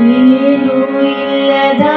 நீ இல்லதா